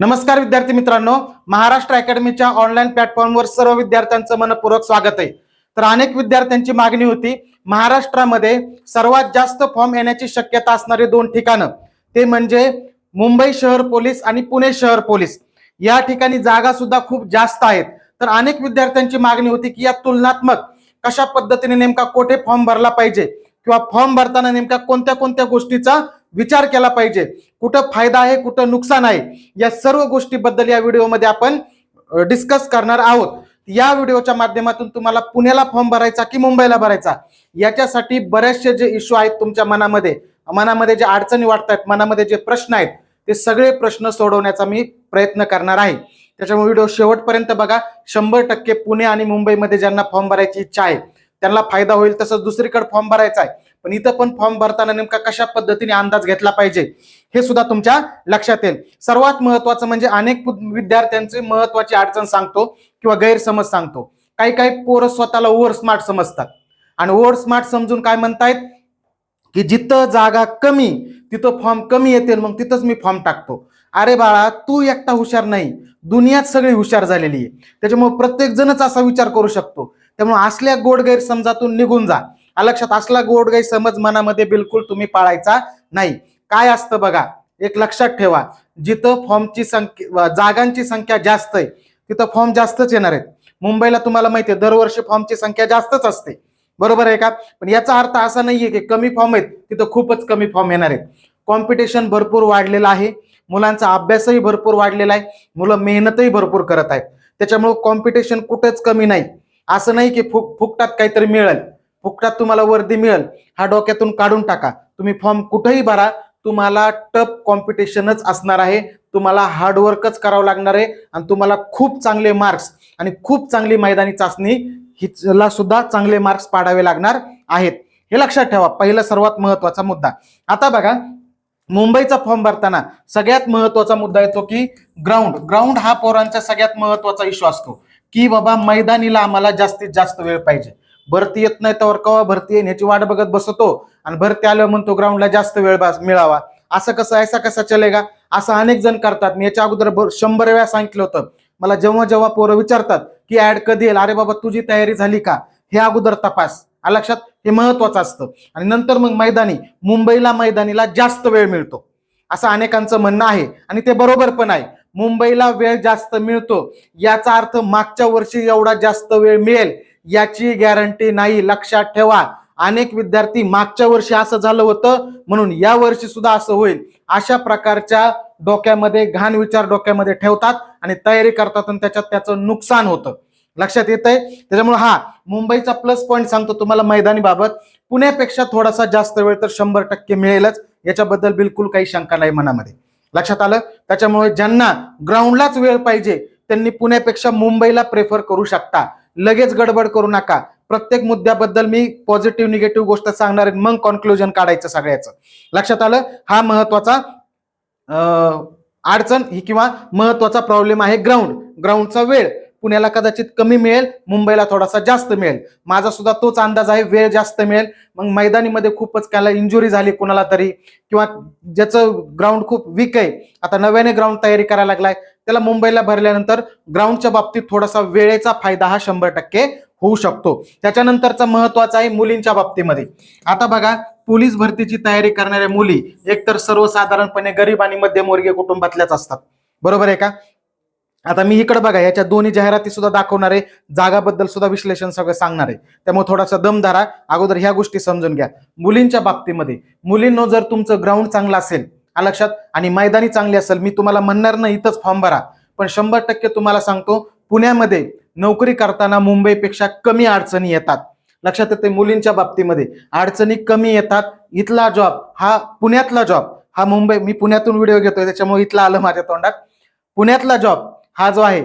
नमस्कार विद्यार्थी मित्रांनो महाराष्ट्र अकॅडमीच्या ऑनलाईन प्लॅटफॉर्मवर सर्व विद्यार्थ्यांचं मनपूर्वक स्वागत आहे. तर अनेक विद्यार्थ्यांची मागणी होती महाराष्ट्रामध्ये सर्वात जास्त फॉर्म येण्याची शक्यता असणारी दोन ठिकाणं. ते म्हणजे मुंबई शहर पोलीस आणि पुणे शहर पोलीस. या ठिकाणी जागा सुद्धा खूप जास्त आहेत. तर अनेक विद्यार्थ्यांची मागणी होती की या तुलनात्मक कशा पद्धतीने नेमका कोठे फॉर्म भरला पाहिजे? किंवा फॉर्म भरताना नेमका कोणत्या कोणत्या गोष्टीचा विचार केला पाहिजे. कुठं फायदा आहे कुठं नुकसान आहे या सर्व गोष्टीबद्दल या व्हिडिओमध्ये आपण डिस्कस करणार आहोत. या व्हिडिओच्या माध्यमातून तुम्हाला पुण्याला फॉर्म भरायचा की मुंबईला भरायचा? याच्यासाठी बरेचसे जे इश्यू आहेत तुमच्या मनामध्ये. मनामध्ये जे अडचणी वाटतात मनामध्ये जे प्रश्न आहेत ते सगळे प्रश्न सोडवण्याचा मी प्रयत्न करणार आहे. त्याच्यामुळे व्हिडिओ शेवटपर्यंत बघा. शंभर टक्के पुणे आणि मुंबईमध्ये ज्यांना फॉर्म भरायची इच्छा आहे त्यांना फायदा होईल तसंच दुसरीकडे फॉर्म भरायचा आहे. पण इथं पण फॉर्म भरताना नेमका कशा पद्धतीने अंदाज घेतला पाहिजे हे सुद्धा तुमच्या लक्षात येईल. सर्वात महत्वाचं म्हणजे अनेक विद्यार्थ्यांचे महत्वाची अडचण सांगतो किंवा गैरसमज सांगतो. काही काही पोरं स्वतःला ओव्हर स्मार्ट समजतात. आणि ओव्हर स्मार्ट समजून काय म्हणतायत? की जिथं जागा कमी तिथं फॉर्म कमी येतील मग तिथंच मी फॉर्म टाकतो. अरे बाळा तू एकटा हुशार नाही. दुनियात सगळी हुशार झालेली आहे. त्याच्यामुळे प्रत्येक जणच असा विचार करू शकतो. त्यामुळे असल्या गोड गैरसमजातून निघून जा. लक्षात असला गोड समज मनामध्ये बिलकुल तुम्ही पाळायचा नाही. काय असतं बघा एक लक्षात ठेवा जिथं फॉर्मची संख्या जागांची संख्या जास्त आहे तिथं फॉर्म जास्तच येणार आहेत. मुंबईला तुम्हाला माहिती आहे दरवर्षी फॉर्मची संख्या जास्तच असते. बरोबर आहे का? पण याचा अर्थ असा नाहीये की कमी फॉर्म आहेत तिथं खूपच कमी फॉर्म येणार आहेत. कॉम्पिटिशन भरपूर वाढलेलं आहे मुलांचा अभ्यासही भरपूर वाढलेला आहे मुलं मेहनतही भरपूर करत आहेत. त्याच्यामुळे कॉम्पिटिशन कुठेच कमी नाही. असं नाही की फुक फुकटात काहीतरी मिळेल. फुकटात तुम्हाला वर्दी मिळेल. हा डोक्यातून काढून टाका. तुम्ही फॉर्म कुठेही भरा. तुम्हाला टफ कॉम्पिटिशनच असणार आहे. तुम्हाला हार्डवर्कच करावं लागणार आहे आणि तुम्हाला खूप चांगले मार्क्स आणि खूप चांगली मैदानी चाचणी हिला सुद्धा चांगले मार्क्स पाडावे लागणार आहेत. हे लक्षात ठेवा. पहिला सर्वात महत्त्वाचा मुद्दा. आता बघा मुंबईचा फॉर्म भरताना सगळ्यात महत्त्वाचा मुद्दा येतो की ग्राउंड ग्राउंड हा पोरांचा सगळ्यात महत्त्वाचा इश्यू असतो की बाबा मैदानीला आम्हाला जास्तीत जास्त वेळ पाहिजे. भरती येत नाही तर कवा भरती येईल याची वाट बघत बसतो. आणि भरती आल्यावर म्हणतो ग्राउंडला जास्त वेळ बस- मिळावा. असं कसं ऐसा कसा चलेगा? असं अनेक जण करतात. मी याच्या अगोदर शंभर वेळा सांगितलं होतं. मला जेव्हा जेव्हा पोरं विचारतात की ऍड कधी येईल? अरे बाबा तुझी तयारी झाली का? हे अगोदर तपास. लक्षात? हे महत्वाचं असतं. आणि नंतर मग मैदानी मुंबईला मैदानीला जास्त वेळ मिळतो. असं अनेकांचं म्हणणं आहे. आणि ते बरोबर पण आहे. मुंबईला वेळ जास्त मिळतो. याचा अर्थ मागच्या वर्षी एवढा जास्त वेळ मिळेल. याची गॅरंटी नाही लक्षात ठेवा. अनेक विद्यार्थी मागच्या वर्षी असं झालं होतं म्हणून या वर्षी सुद्धा असं होईल. अशा प्रकारच्या डोक्यामध्ये घाण विचार डोक्यामध्ये ठेवतात आणि तयारी करतात आणि त्याच्यात त्याचं नुकसान होतं. लक्षात येत आहे त्याच्यामुळे हा मुंबईचा प्लस पॉईंट सांगतो तुम्हाला मैदानी बाबत पुण्यापेक्षा थोडासा जास्त वेळ तर शंभर टक्के मिळेलच. याच्याबद्दल बिलकुल काही शंका नाही मनामध्ये. लक्षात आलं? त्याच्यामुळे ज्यांना ग्राउंडलाच वेळ पाहिजे त्यांनी पुण्यापेक्षा मुंबईला प्रेफर करू शकता. लगेच गडबड करू नका. प्रत्येक मुद्द्याबद्दल मी पॉझिटिव्ह निगेटिव्ह गोष्ट सांगणार आहे मग कॉन्क्लुजन काढायचं सगळ्याचं. लक्षात आलं? हा महत्त्वाचा अडचण ही किंवा महत्त्वाचा प्रॉब्लेम आहे ग्राउंड ग्राउंडचा वेळ. पुण्याला कदाचित कमी मिळेल मुंबईला थोडासा जास्त मिळेल. माझा सुद्धा तोच अंदाज आहे वेळ जास्त मिळेल. मग मैदानीमध्ये खूपच त्याला इंजुरी झाली कुणाला तरी किंवा ज्याचं ग्राउंड खूप वीक आहे आता नव्याने ग्राउंड तयारी करायला लागलाय त्याला मुंबईला भरल्यानंतर ग्राउंडच्या बाबतीत थोडासा वेळेचा फायदा हा शंभर टक्के होऊ शकतो. त्याच्यानंतरचा महत्त्वाचा आहे मुलींच्या बाबतीमध्ये. आता बघा पोलीस भरतीची तयारी करणाऱ्या मुली एकतर सर्वसाधारणपणे गरीब आणि मध्यमवर्गीय कुटुंबातल्याच असतात. बरोबर आहे का? आता मी इकडे बघा याच्या दोन्ही जाहिराती सुद्धा दाखवणार आहे. जागाबद्दल सुद्धा विश्लेषण सगळं सांगणार आहे. त्यामुळे थोडासा दम धरा. अगोदर ह्या गोष्टी समजून घ्या. मुलींच्या बाबतीमध्ये मुलींनो जर तुमचं ग्राउंड चांगलं असेल लक्षात आणि मैदानी चांगली असेल मी तुम्हाला म्हणणार नाही इथंच फॉर्म भरा. पण शंभर टक्के तुम्हाला सांगतो पुण्यामध्ये नोकरी करताना मुंबईपेक्षा कमी अडचणी येतात. लक्षात येते मुलींच्या बाबतीमध्ये अडचणी कमी येतात. इथला जॉब हा पुण्यातला जॉब हा मुंबई मी पुण्यातून व्हिडिओ घेतोय त्याच्यामुळे इथला आलं माझ्या तोंडात. पुण्यातला जॉब हा जो आहे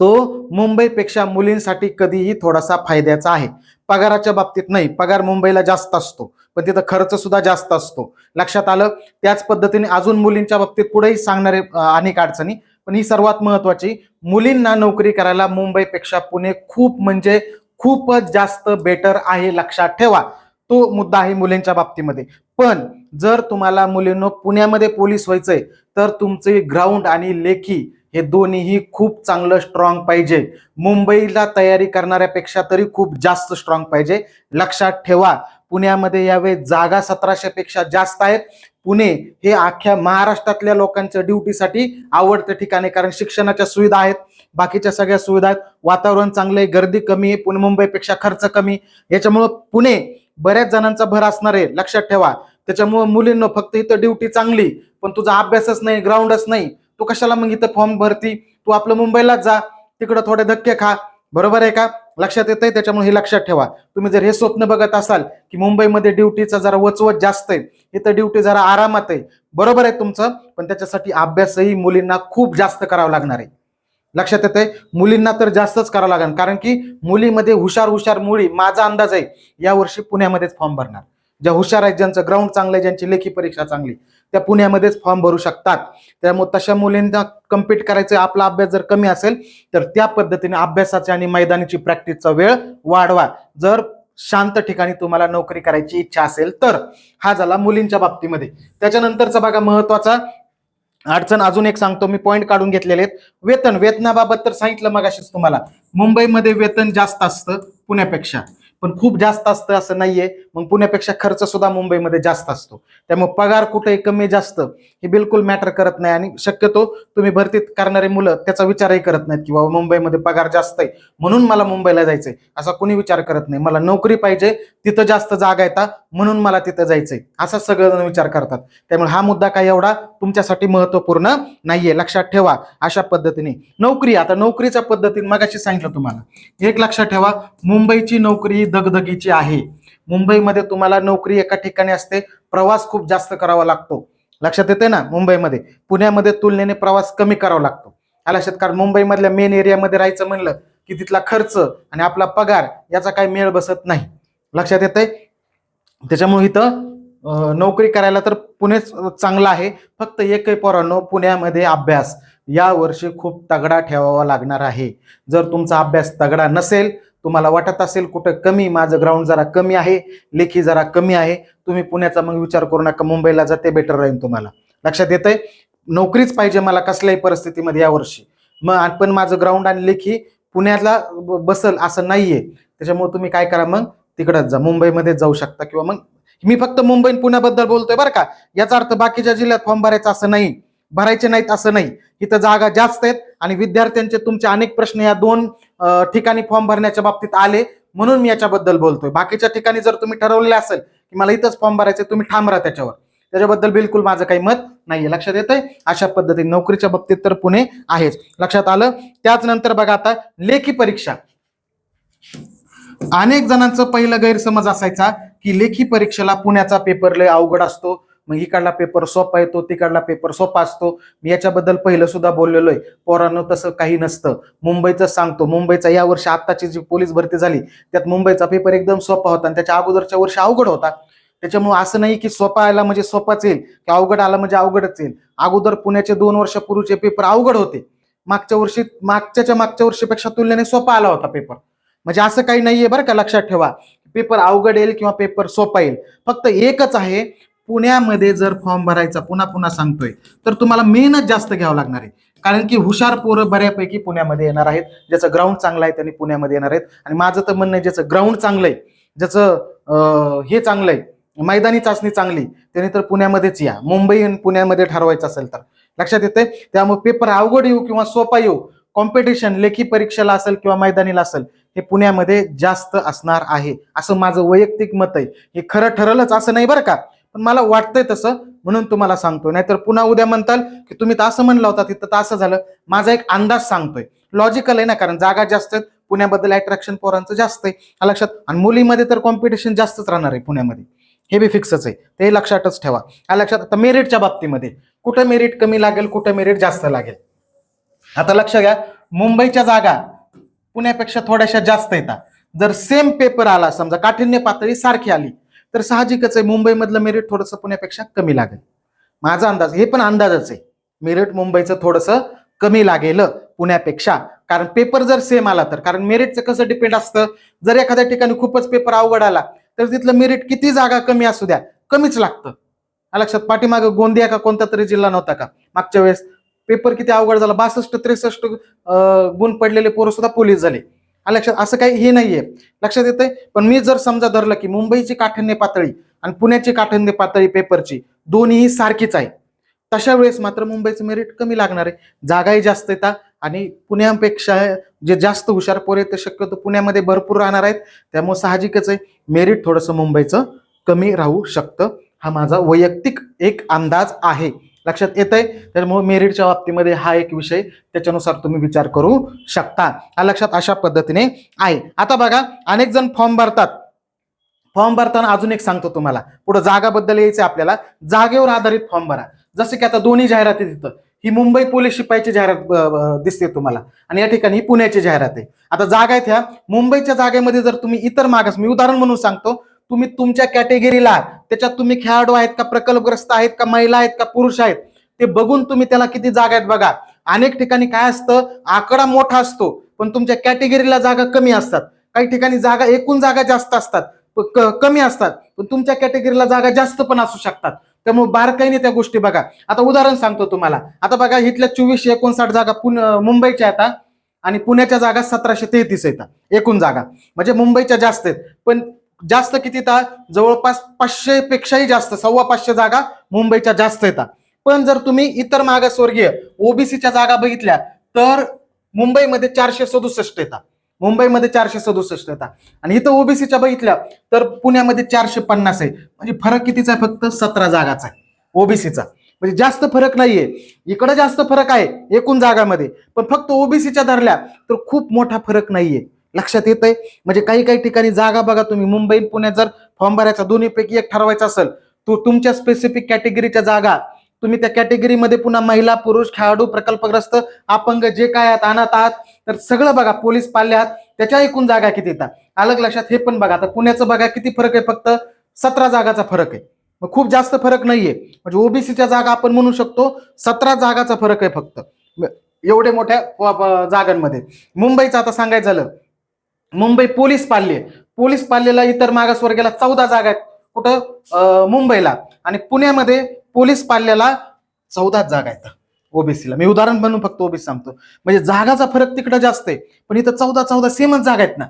तो मुंबईपेक्षा मुलींसाठी कधीही थोडासा फायद्याचा आहे. पगाराच्या बाबतीत नाही पगार मुंबईला जास्त असतो पण तिथं खर्च सुद्धा जास्त असतो. लक्षात आलं? त्याच पद्धतीने अजून मुलींच्या बाबतीत पुढेही सांगणारे अनेक अडचणी पण ही सर्वात महत्वाची मुलींना नोकरी करायला मुंबईपेक्षा पुणे खूप म्हणजे खूपच जास्त बेटर आहे लक्षात ठेवा. तो मुद्दा आहे मुलींच्या बाबतीमध्ये. पण जर तुम्हाला मुलींनो पुण्यामध्ये पोलीस व्हायचंय तर तुमचे ग्राउंड आणि लेखी हे दोन्हीही खूप चांगलं स्ट्रॉंग पाहिजे. मुंबईला तयारी करणाऱ्यापेक्षा तरी खूप जास्त स्ट्रॉंग पाहिजे. लक्षात ठेवा पुण्यामध्ये यावेळी जागा सतराशे पेक्षा जास्त आहेत. पुणे हे अख्ख्या महाराष्ट्रातल्या लोकांच्या ड्युटीसाठी आवडतं ठिकाण आहे कारण शिक्षणाच्या सुविधा आहेत. बाकीच्या सगळ्या सुविधा आहेत. वातावरण चांगलं आहे गर्दी कमी आहे पुणे मुंबईपेक्षा खर्च कमी. याच्यामुळं पुणे बऱ्याच जणांचा भर असणार आहे. लक्षात ठेवा. त्याच्यामुळं मुलींना फक्त इथं ड्युटी चांगली पण तुझा अभ्यासच नाही ग्राउंडच नाही. तू कशाला मग इथं फॉर्म भरती? तू आपलं मुंबईलाच जा तिकडं थोडे धक्के खा. बरोबर आहे का? लक्षात येत आहे त्याच्यामुळे हे लक्षात ठेवा. तुम्ही जर हे स्वप्न बघत असाल की मुंबईमध्ये ड्युटीचा जरा वचवत जास्त आहे इथं ड्युटी जरा आरामात आहे बरोबर आहे तुमचं पण त्याच्यासाठी अभ्यासही मुलींना खूप जास्त करावा लागणार आहे. लक्षात येत आहे मुलींना तर जास्तच करावं लागणार कारण की मुलीमध्ये हुशार हुशार मुली माझा अंदाज आहे यावर्षी पुण्यामध्येच फॉर्म भरणार. ज्या हुशार आहेत ज्यांचं ग्राउंड चांगलं आहे ज्यांची लेखी परीक्षा चांगली त्या पुण्यामध्येच फॉर्म भरू शकतात. त्यामुळे तशा मुलींना कम्पीट करायचं आपला अभ्यास जर कमी असेल तर त्या पद्धतीने अभ्यासाची आणि मैदानीची प्रॅक्टिसचा वेळ वाढवा. जर शांत ठिकाणी तुम्हाला नोकरी करायची इच्छा असेल तर हा झाला मुलींच्या बाबतीमध्ये. त्याच्यानंतरचा बघा महत्त्वाचा अडचण अजून एक सांगतो मी पॉईंट काढून घेतलेले आहेत. वेतन वेतनाबाबत तर सांगितलं मग तुम्हाला. मुंबईमध्ये वेतन जास्त असतं पुण्यापेक्षा. पण खूप जास्त असतं असं नाहीये. मग पुण्यापेक्षा खर्च सुद्धा मुंबईमध्ये जास्त असतो. त्यामुळे पगार कुठे कमी जास्त हे बिलकुल मॅटर करत नाही आणि शक्यतो तुम्ही भरतीत करणारे मुलं त्याचा विचारही करत नाहीत की बाबा मुंबईमध्ये पगार जास्त आहे. म्हणून मला मुंबईला जायचंय. असा कोणी विचार करत नाही. मला नोकरी पाहिजे तिथं जास्त जागा येतात म्हणून मला तिथं जायचंय. असा सगळेजण विचार करतात. त्यामुळे हा मुद्दा काही एवढा तुमच्यासाठी महत्त्वपूर्ण नाहीये. लक्षात ठेवा अशा पद्धतीने. नोकरी आता नोकरीच्या पद्धतीने मगाशी सांगितलं तुम्हाला. एक लक्षात ठेवा मुंबईची नोकरी ही दगदगीची आहे. मुंबईमध्ये तुम्हाला नोकरी एका ठिकाणी असते प्रवास खूप जास्त करावा लागतो. लक्षात येते ना मुंबईमध्ये? पुण्यामध्ये तुलनेने प्रवास कमी करावा लागतो. आला लक्षात कारण मुंबईमधल्या मेन एरियामध्ये राहायचं म्हणलं की तिथला खर्च आणि आपला पगार याचा काही मेळ बसत नाही. लक्षात येते त्याच्यामुळे इथं नोकरी करायला तर पुणेच चांगलं आहे. फक्त एकही पोरांनो पुण्यामध्ये अभ्यास या वर्षी खूप तगडा ठेवावा लागणार आहे. जर तुमचा अभ्यास तगडा नसेल तुम्हाला वाटत असेल कुठं कमी माझं ग्राउंड जरा कमी आहे लेखी जरा कमी आहे तुम्ही पुण्याचा मग विचार करू नका मुंबईला जाते बेटर राहील तुम्हाला. लक्षात येतंय? नोकरीच पाहिजे मला कसल्याही परिस्थितीमध्ये यावर्षी मग पण माझं ग्राउंड आणि लेखी पुण्याला ब- बसल असं नाहीये. त्याच्यामुळे तुम्ही काय करा मग? तिकडं जा मुंबईमध्ये जाऊ शकता किंवा मग मी फक्त मुंबई आणि पुण्याबद्दल बोलतोय बरं का. याचा अर्थ बाकीच्या जिल्ह्यात फॉर्म भरायचा असं नाही भरायचे नाहीत असं नाही. इथं जागा जास्त आहेत आणि विद्यार्थ्यांचे तुमचे अनेक प्रश्न या दोन ठिकाणी फॉर्म भरण्याच्या बाबतीत आले म्हणून मी याच्याबद्दल बोलतोय. बाकीच्या ठिकाणी जर तुम्ही ठरवलेले असेल की मला इथंच फॉर्म भरायचे तुम्ही ठाम राहा त्याच्यावर. त्याच्याबद्दल बिलकुल माझं काही मत नाहीये. लक्षात येतंय? अशा पद्धतीने नोकरीच्या बाबतीत तर पुणे आहेच. लक्षात आलं? त्याच नंतर बघा आता लेखी परीक्षा. अनेक जणांचं पहिलं गैरसमज असायचा की लेखी परीक्षेला पुण्याचा पेपर लय अवघड असतो. मग इकडला पेपर सोपा येतो तिकडला पेपर सोपा असतो. मी याच्याबद्दल पहिलं सुद्धा बोललेलो आहे. पोरांनो तसं काही नसतं. मुंबईचं सांगतो. मुंबईचा या वर्षी आत्ताची जी पोलीस भरती झाली त्यात मुंबईचा पेपर एकदम सोपा होता आणि त्याच्या अगोदरच्या वर्षी अवघड होता. त्याच्यामुळे असं नाही की सोपा आला म्हणजे सोपाच येईल की अवघड आला म्हणजे अवघडच येईल. अगोदर पुण्याचे दोन वर्षापूर्वीचे पेपर अवघड होते. मागच्या वर्षी मागच्याच्या मागच्या वर्षीपेक्षा तुलनेने सोपा आला होता पेपर म्हणजे असं काही नाहीये बरं का लक्षात ठेवा. पेपर अवघड येईल किंवा पेपर सोपा येईल. फक्त एकच आहे पुण्यामध्ये जर फॉर्म भरायचा पुन्हा पुन्हा सांगतोय तर तुम्हाला मेहनत जास्त घ्यावं लागणार आहे. कारण की हुशार पोरं बऱ्यापैकी पुण्यामध्ये येणार आहेत ज्याचं ग्राउंड चांगलं आहे त्यांनी पुण्यामध्ये येणार आहेत. आणि माझं तर म्हणणं आहे ज्याचं ग्राउंड चांगलं आहे ज्याचं हे चांगलं आहे मैदानी चाचणी चांगली त्याने तर पुण्यामध्येच या. मुंबई आणि पुण्यामध्ये ठरवायचं असेल तर. लक्षात येते त्यामुळे पेपर अवघड येऊ किंवा सोपा येऊ कॉम्पिटिशन लेखी परीक्षेला असेल किंवा मैदानीला असेल हे पुण्यामध्ये जास्त असणार आहे. असं माझं वैयक्तिक मत आहे. हे खरं ठरलंच असं नाही बरं का. पण मला वाटतंय तसं म्हणून तुम्हाला सांगतो नाहीतर पुन्हा उद्या म्हणताल की तुम्ही तर असं म्हणला होता तिथं तर असं झालं. माझा एक अंदाज सांगतोय. लॉजिकल आहे ना कारण जागा जास्त आहेत. पुण्याबद्दल अट्रॅक्शन पोरांचं जास्त आहे. हा लक्षात आणि मुलीमध्ये तर कॉम्पिटिशन जास्तच राहणार आहे पुण्यामध्ये. हे बी फिक्सच आहे. ते लक्षातच ठेवा. हा लक्षात आता मेरिटच्या बाबतीमध्ये. कुठं मेरिट कमी लागेल कुठं मेरिट जास्त लागेल? आता लक्ष घ्या मुंबईच्या जागा पुण्यापेक्षा थोड्याशा जास्त येतात जर सेम पेपर आला समजा काठिण्य पातळी सारखी आली तर साहजिकच आहे मुंबईमधलं मेरिट थोडंसं पुण्यापेक्षा कमी लागेल. माझा अंदाज हे पण अंदाजच आहे. मेरिट मुंबईचं थोडंसं कमी लागेल पुण्यापेक्षा. कारण पेपर जर सेम आला तर कारण मेरिटचं कसं डिपेंड असतं? जर एखाद्या ठिकाणी खूपच पेपर अवघड आला तर तिथलं मेरिट किती जागा कमी असू द्या कमीच लागतं. लक्षात पाठीमागं गोंदिया का कोणता तरी जिल्हा नव्हता का? मागच्या वेळेस पेपर किती अवघड झाला बासष्ट त्रेसष्ट गुण पडलेले पोरं सुद्धा पोलीस झाले. आ, लक्षात असं काही हे नाहीये. लक्षात येतंय पण मी जर समजा धरलं की मुंबईची काठिण्य पातळी आणि पुण्याची काठिण्य पातळी पेपरची दोन्हीही सारखीच आहे तशा वेळेस मात्र मुंबईचं मेरिट कमी लागणार आहे. जागाही जास्त येतात आणि पुण्यापेक्षा जे जास्त हुशार पोरे ते शक्यतो पुण्यामध्ये भरपूर राहणार आहेत. त्यामुळे साहजिकच आहे मेरिट थोडंसं मुंबईचं कमी राहू शकतं. हा माझा वैयक्तिक एक अंदाज आहे. लक्षात येत आहे त्याच्यामुळे मेरिटच्या बाबतीमध्ये हा एक विषय त्याच्यानुसार तुम्ही विचार करू शकता. हा लक्षात अशा पद्धतीने आहे. आता बघा अनेक जण फॉर्म भरतात. फॉर्म भरताना अजून एक सांगतो तुम्हाला. पुढे जागाबद्दल यायचं आहे आपल्याला. जागेवर आधारित फॉर्म भरा. जसं की आता दोन्ही जाहिराती तिथं. ही मुंबई पोलीस शिपाईची जाहिरात दिसते तुम्हाला. आणि या ठिकाणी ही पुण्याची जाहिरात आहे. आता जागा आहेत ह्या मुंबईच्या जागेमध्ये जर तुम्ही इतर मागास मी उदाहरण म्हणून सांगतो. तुम्ही तुमच्या कॅटेगरीला त्याच्यात तुम्ही खेळाडू आहेत का प्रकल्पग्रस्त आहेत का महिला आहेत का पुरुष आहेत ते बघून तुम्ही त्याला किती जागा आहेत बघा. अनेक ठिकाणी काय असतं आकडा मोठा असतो पण तुमच्या कॅटेगरीला जागा कमी असतात. काही ठिकाणी जागा एकूण जागा जास्त असतात क- कमी असतात पण तुमच्या कॅटेगरीला जागा जास्त पण असू शकतात. त्यामुळे बारकाईने त्या गोष्टी बघा. आता उदाहरण सांगतो तुम्हाला. आता बघा इथल्या चोवीसशे एकोणसाठ जागा पुणे मुंबईच्या आता आणि पुण्याच्या जागा सतराशे तेहतीस येतात एकूण जागा. म्हणजे मुंबईच्या जास्त आहेत. पण जास्त किती येतात? जवळपास पाचशे पेक्षाही जास्त सव्वा पाचशे जागा मुंबईच्या जास्त येतात. पण जर तुम्ही इतर मागासवर्गीय ओबीसीच्या जागा बघितल्या तर मुंबईमध्ये चारशे सदुसष्ट येतात. मुंबईमध्ये चारशे सदुसष्ट येतात. आणि इथं ओबीसीच्या बघितल्या तर पुण्यामध्ये चारशे पन्नास आहे. म्हणजे फरक कितीचा आहे? फक्त सतरा जागाचा आहे ओबीसीचा. म्हणजे जास्त फरक नाहीये. इकडं जास्त फरक आहे एकूण जागामध्ये. पण फक्त ओबीसीच्या धरल्या तर खूप मोठा फरक नाहीये. लक्षात येत आहे म्हणजे काही काही ठिकाणी जागा बघा तुम्ही. मुंबई पुण्यात जर फॉर्म भरायचा दोन्हीपैकी एक ठरवायचा असेल तो तुमच्या स्पेसिफिक कॅटेगरीच्या जागा तुम्ही त्या कॅटेगरीमध्ये पुन्हा महिला पुरुष खेळाडू प्रकल्पग्रस्त अपंग जे काय आहात अनाथ आहात तर सगळं बघा पोलीस पाल्ले आहात त्याच्या एकूण जागा किती येतात? अलग लक्षात हे पण बघा. आता पुण्याचं बघा किती फरक आहे फक्त? सतरा जागाचा फरक आहे. मग खूप जास्त फरक नाहीये. म्हणजे ओबीसीच्या जागा आपण म्हणू शकतो सतरा जागाचा फरक आहे फक्त. एवढे मोठ्या जागांमध्ये. मुंबईचं आता सांगायचं झालं मुंबई पोलीस पाल्य. पोलीस पाल्यला इतर मागासवर्गाला चौदा जागा आहेत. कुठं? मुंबईला. आणि पुण्यामध्ये पोलीस पाल्याला चौदाच जागा आहेत. ओबीसीला. मी उदाहरण म्हणून फक्त ओबीसी सांगतो. म्हणजे जागाचा फरक तिकडं जास्त आहे. पण इथं चौदा चौदा सेमच जागा आहेत ना.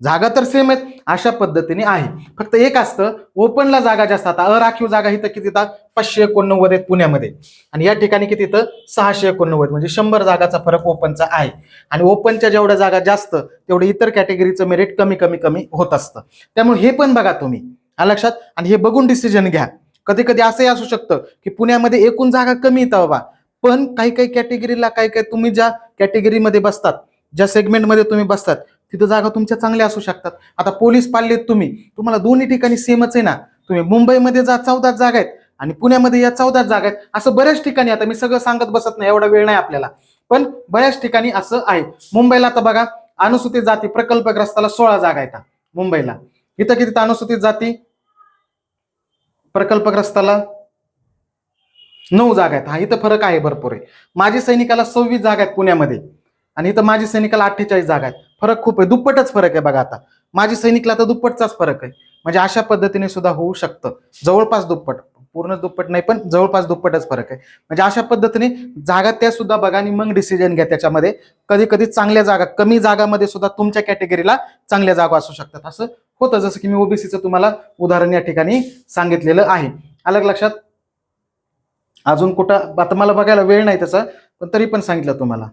जागा तर सेम आहेत अशा पद्धतीने आहे. फक्त एक असतं ओपनला जागा जास्त आता अराखीव जागा इथं किती येतात? पाचशे एकोणनव्वद आहेत पुण्यामध्ये. आणि या ठिकाणी किती इथं सहाशे एकोणनव्वद. म्हणजे शंभर जागाचा फरक ओपनचा आहे. आणि ओपनच्या जेवढ्या जागा जास्त तेवढे इतर कॅटेगरीचं मेरिट कमी कमी कमी होत असतं. त्यामुळे हे पण बघा तुम्ही. लक्षात? आणि हे बघून डिसिजन घ्या. कधी कधी असंही असू शकतं की पुण्यामध्ये एकूण जागा कमी येतं बाबा. पण काही काही कॅटेगरीला काही काही तुम्ही ज्या कॅटेगरीमध्ये बसतात ज्या सेगमेंटमध्ये तुम्ही बसतात तिथं जागा तुमच्या चांगल्या असू शकतात. आता पोलीस पाळलेत तुम्ही. तुम्हाला दोन्ही ठिकाणी सेमच आहे ना. तुम्ही मुंबईमध्ये जा चौदा जागा आहेत. आणि पुण्यामध्ये या चौदा जागा आहेत. असं बऱ्याच ठिकाणी आता मी सगळं सांगत बसत नाही एवढा वेळ नाही आपल्याला. पण बऱ्याच ठिकाणी असं आहे. मुंबईला आता बघा अनुसूचित जाती प्रकल्पग्रस्ताला सोळा जागा येतात मुंबईला. इथं किती अनुसूचित जाती प्रकल्पग्रस्ताला नऊ जागा आहेत. हा इथं फरक आहे भरपूर आहे. माजी सैनिकाला सव्वीस जागा आहेत पुण्यामध्ये. आणि इथं माजी सैनिकाला अठ्ठेचाळीस जागा आहेत. फरक खूप आहे दुप्पटच फरक आहे बघा आता. माझी सैनिकला तर दुप्पटचाच फरक आहे. म्हणजे अशा पद्धतीने सुद्धा होऊ शकतं. जवळपास दुप्पट पूर्ण दुप्पट नाही पण जवळपास दुप्पटच फरक आहे. म्हणजे अशा पद्धतीने जागा त्या सुद्धा बघा आणि मग डिसिजन घ्या त्याच्यामध्ये. कधी कधी चांगल्या जागा कमी जागामध्ये सुद्धा तुमच्या कॅटेगरीला चांगल्या जागा असू शकतात. असं होतं जसं की मी ओबीसीचं तुम्हाला उदाहरण या ठिकाणी सांगितलेलं आहे. अलग लक्षात? अजून कुठं आता मला बघायला वेळ नाही त्याचा पण तरी पण सांगितलं तुम्हाला.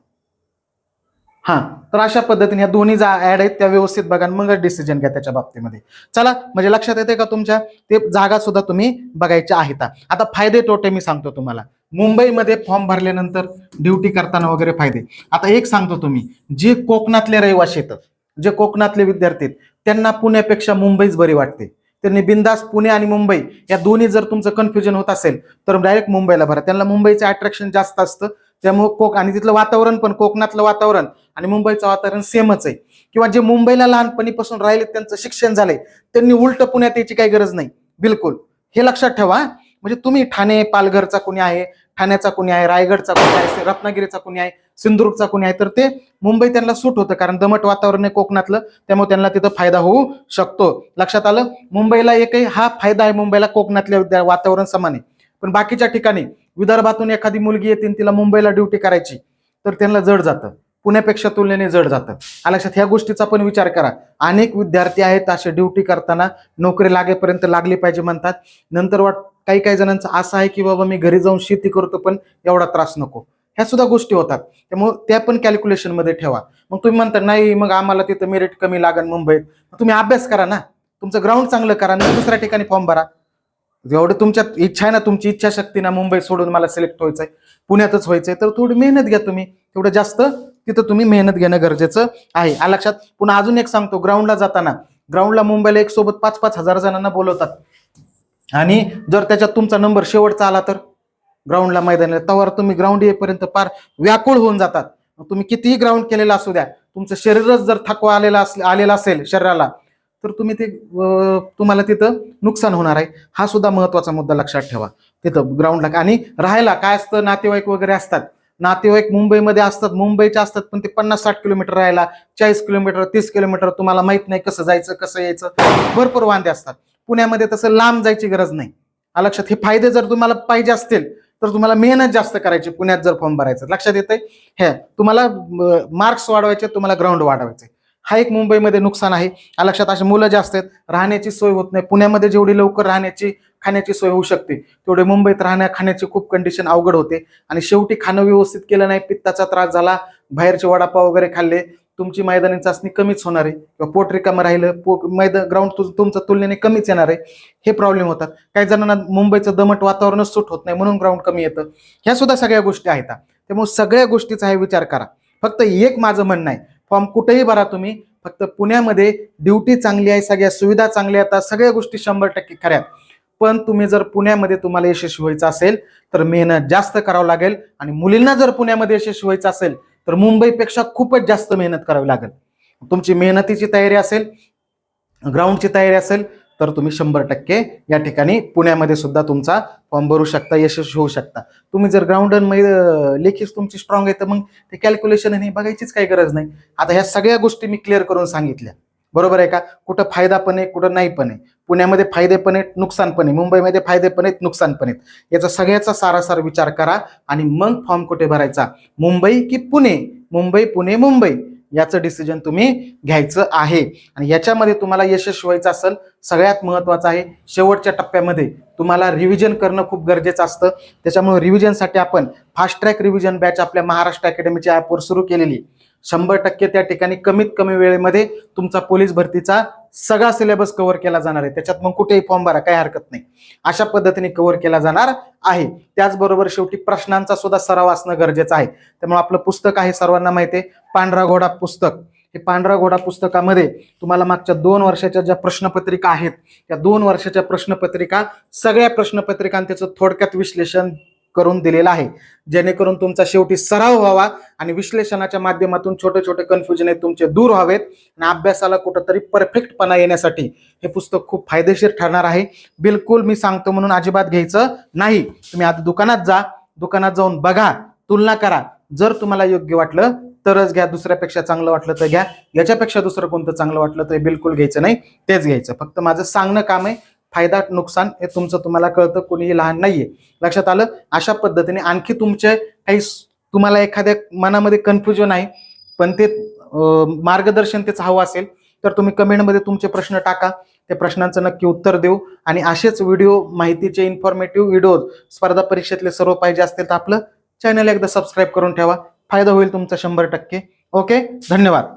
हां तर अशा पद्धतीने ह्या दोन्ही जा ऍड आहेत त्या व्यवस्थित बघा मग डिसिजन घ्या त्याच्या बाबतीमध्ये. चला म्हणजे लक्षात येते का तुमच्या? ते जागा सुद्धा तुम्ही बघायच्या आहेत. आता फायदे तोटे मी सांगतो तुम्हाला. मुंबईमध्ये फॉर्म भरल्यानंतर ड्युटी करताना वगैरे फायदे. आता एक सांगतो तुम्ही जे कोकणातले रहिवाशी येतात जे कोकणातले विद्यार्थी आहेत त्यांना पुण्यापेक्षा मुंबईच बरी वाटते. त्यांनी बिंदास पुणे आणि मुंबई या दोन्ही जर तुमचं कन्फ्युजन होत असेल तर डायरेक्ट मुंबईला भरा. त्यांना मुंबईचं अट्रॅक्शन जास्त असतं. त्यामुळे कोक आणि तिथलं वातावरण पण कोकणातलं वातावरण आणि मुंबईचं वातावरण सेमच आहे. किंवा जे मुंबईला लहानपणीपासून राहिले त्यांचं शिक्षण झालंय त्यांनी उलट पुण्यात यायची काही गरज नाही. बिलकुल. हे लक्षात ठेवा म्हणजे तुम्ही ठाणे पालघरचा कोणी आहे ठाण्याचा कोणी आहे रायगडचा कोणी आहे रत्नागिरीचा कोणी आहे सिंधुदुर्गचा कोणी आहे तर ते मुंबई त्यांना सूट होतं कारण दमट वातावरण आहे कोकणातलं त्यामुळे त्यांना तिथं फायदा होऊ शकतो. लक्षात आलं? मुंबईला एकही हा फायदा आहे मुंबईला कोकणातल्या वातावरण समान आहे. पण बाकीच्या ठिकाणी विदर्भातून एखादी मुलगी येते आणि तिला मुंबईला ड्युटी करायची तर त्यांना जड जातं. पुण्यापेक्षा तुलनेने जड जातं. आलं लक्षात? ह्या गोष्टीचा पण विचार करा. अनेक विद्यार्थी आहेत असे ड्युटी करताना नोकरी लागेपर्यंत लागली पाहिजे म्हणतात. नंतर वाट काही काही जणांचं असं आहे की बाबा मी घरी जाऊन शेती करतो पण एवढा त्रास नको. ह्या सुद्धा गोष्टी होतात. त्यामुळे त्या पण कॅल्क्युलेशनमध्ये ठेवा. मग तुम्ही म्हणता नाही मग आम्हाला तिथं मेरिट कमी लागेल मुंबईत. तुम्ही अभ्यास करा ना. तुमचं ग्राउंड चांगलं करा ना दुसऱ्या ठिकाणी फॉर्म भरा. जेवढं तुमच्यात इच्छा आहे ना तुमची इच्छाशक्ती ना मुंबई सोडून मला सिलेक्ट व्हायचंय. पुण्यातच व्हायचंय. तर थोडी मेहनत घ्या तुम्ही. तेवढं जास्त तिथं तुम्ही मेहनत घेणं गरजेचं आहे. आ लक्षात पुन्हा अजून एक सांगतो ग्राउंडला जाताना. ग्राउंडला मुंबईला एक सोबत पाच पाच हजार जणांना बोलवतात. आणि जर त्याच्यात तुमचा नंबर शेवटचा आला तर ग्राउंडला मैदानाला तवर तुम्ही ग्राउंड येईपर्यंत फार व्याकुळ होऊन जातात. तुम्ही कितीही ग्राउंड केलेला असू द्या तुमचं शरीरच जर थकवा आलेला अस आलेला असेल शरीराला तर तुम्ही ते तुम्हाला तिथं नुकसान होणार आहे. हा सुद्धा महत्त्वाचा मुद्दा लक्षात ठेवा. तिथं ग्राउंडला आणि राहायला काय असतं नातेवाईक वगैरे असतात नातेवाईक मुंबईमध्ये असतात मुंबईचे असतात पण ते पन्नास साठ किलोमीटर राहायला चाळीस किलोमीटर तीस किलोमीटर तुम्हाला माहीत नाही कसं जायचं कसं यायचं भरपूर वांदे असतात. पुण्यामध्ये तसं लांब जायची गरज नाही. लक्षात हे फायदे जर तुम्हाला पाहिजे असतील तर तुम्हाला मेहनत जास्त करायची पुण्यात जर फॉर्म भरायचं. लक्षात येतंय? हे तुम्हाला मार्क्स वाढवायचे तुम्हाला ग्राउंड वाढवायचे. हा एक मुंबईमध्ये नुकसान आहे. लक्षात असे मुलं जास्त आहेत राहण्याची सोय होत नाही. पुण्यामध्ये जेवढी लवकर राहण्याची खाण्याची सोय होऊ शकते तेवढे मुंबईत राहण्या खाण्याची खूप कंडिशन अवघड होते. आणि शेवटी खाणं व्यवस्थित केलं नाही पित्ताचा त्रास झाला बाहेरचे वडापाव वगैरे खाल्ले तुमची मैदानी चाचणी कमीच होणार आहे. किंवा पोट रिकामं राहिलं पो मैदान ग्राउंड तुमचं तुलनेने कमीच येणार आहे. हे प्रॉब्लेम होतात. काही जणांना मुंबईचं दमट वातावरणच सूट होत नाही म्हणून ग्राउंड कमी येतं. ह्या सुद्धा सगळ्या गोष्टी आहेत. त्यामुळे सगळ्या गोष्टीचा हे विचार करा. फक्त एक माझं म्हणणं आहे. फॉर्म कुठेही भरा तुम्ही. फक्त पुण्यामध्ये ड्युटी चांगली आहे सगळ्या सुविधा चांगल्या आहेत सगळ्या गोष्टी शंभर टक्के खऱ्या पण तुम्ही जर पुण्यामध्ये तुम्हाला यशस्वी व्हायचं असेल तर मेहनत जास्त करावं लागेल आणि मुलींना जर पुण्यामध्ये यशस्वी व्हायचं असेल तर मुंबईपेक्षा खूपच जास्त मेहनत करावी लागेल. तुमची मेहनतीची तयारी असेल ग्राउंडची तयारी असेल तर तुम्ही शंभर टक्के या ठिकाणी पुण्यामध्ये सुद्धा तुमचा फॉर्म भरू शकता यशस्वी होऊ शकता. तुम्ही जर ग्राउंडमध्ये लेखीच तुमची स्ट्रॉंग आहे तर मग ते कॅल्क्युलेशन हे बघायचीच काही गरज नाही. आता ह्या सगळ्या गोष्टी मी क्लिअर करून सांगितल्या. बरोबर आहे का? कुठं फायदा पण आहे कुठं नाही पण आहे. पुण्यामध्ये फायदे पण आहेत नुकसान पण आहे. मुंबईमध्ये फायदे पण आहेत नुकसान पण आहेत. याचा सगळ्याचा सारासार विचार करा आणि मग फॉर्म कुठे भरायचा? मुंबई की पुणे? मुंबई पुणे मुंबई. याचं डिसिजन तुम्ही घ्यायचं आहे. आणि याच्यामध्ये तुम्हाला यशस्वी व्हायचं असेल सगळ्यात महत्वाचं आहे शेवटच्या टप्प्यामध्ये तुम्हाला रिव्हिजन करणं खूप गरजेचं असतं. त्याच्यामुळे रिव्हिजनसाठी आपण फास्ट ट्रॅक रिव्हिजन बॅच आपल्या महाराष्ट्र अकॅडमीच्या ॲपवर सुरू केलेली शंभर टक्के त्या ठिकाणी कमीत कमी वेळेमध्ये तुमचा पोलीस भरतीचा सगळा सिलेबस कव्हर केला जाणार आहे. त्याच्यात मग कुठेही फॉर्म भरा काही हरकत नाही. अशा पद्धतीने कव्हर केला जाणार आहे. त्याचबरोबर शेवटी प्रश्नांचा सुद्धा सराव असणं गरजेचं आहे. त्यामुळे आपलं पुस्तक आहे सर्वांना माहिती आहे पांढरा घोडा पुस्तक. हे पांढरा घोडा पुस्तकामध्ये तुम्हाला मागच्या दोन वर्षाच्या ज्या प्रश्नपत्रिका आहेत त्या दोन वर्षाच्या प्रश्नपत्रिका सगळ्या प्रश्नपत्रिकांचं थोडक्यात विश्लेषण करून दिलेलं आहे. जेणेकरून तुमचा शेवटी सराव व्हावा आणि विश्लेषणाच्या माध्यमातून छोटे छोटे कन्फ्युजन आहेत तुमचे दूर व्हावेत आणि अभ्यासाला कुठंतरी परफेक्टपणा येण्यासाठी हे पुस्तक खूप फायदेशीर ठरणार आहे. बिलकुल मी सांगतो म्हणून अजिबात घ्यायचं नाही. तुम्ही आता दुकानात जा. दुकानात जाऊन बघा. तुलना करा. जर तुम्हाला योग्य वाटलं तरच घ्या. दुसऱ्यापेक्षा चांगलं वाटलं तर घ्या. याच्यापेक्षा दुसरं कोणतं चांगलं वाटलं तर बिलकुल घ्यायचं नाही. तेच घ्यायचं. फक्त माझं सांगणं काम आहे. फायदा नुकसान हे तुमचं तुम्हाला कळतं कोणीही लहान नाहीये. लक्षात आलं? अशा पद्धतीने आणखी तुमचे काही तुम्हाला एखाद्या मनामध्ये कन्फ्युजन आहे पण ते मार्गदर्शन तेच हवं असेल तर तुम्ही कमेंटमध्ये तुमचे प्रश्न टाका. त्या प्रश्नांचं नक्की उत्तर देऊ. आणि असेच व्हिडिओ माहितीचे इन्फॉर्मेटिव्ह व्हिडिओ स्पर्धा परीक्षेतले सर्व पाहिजे असतील तर आपलं चॅनल एकदा सबस्क्राईब करून ठेवा. फायदा होईल तुमचा शंभर टक्के. ओके धन्यवाद.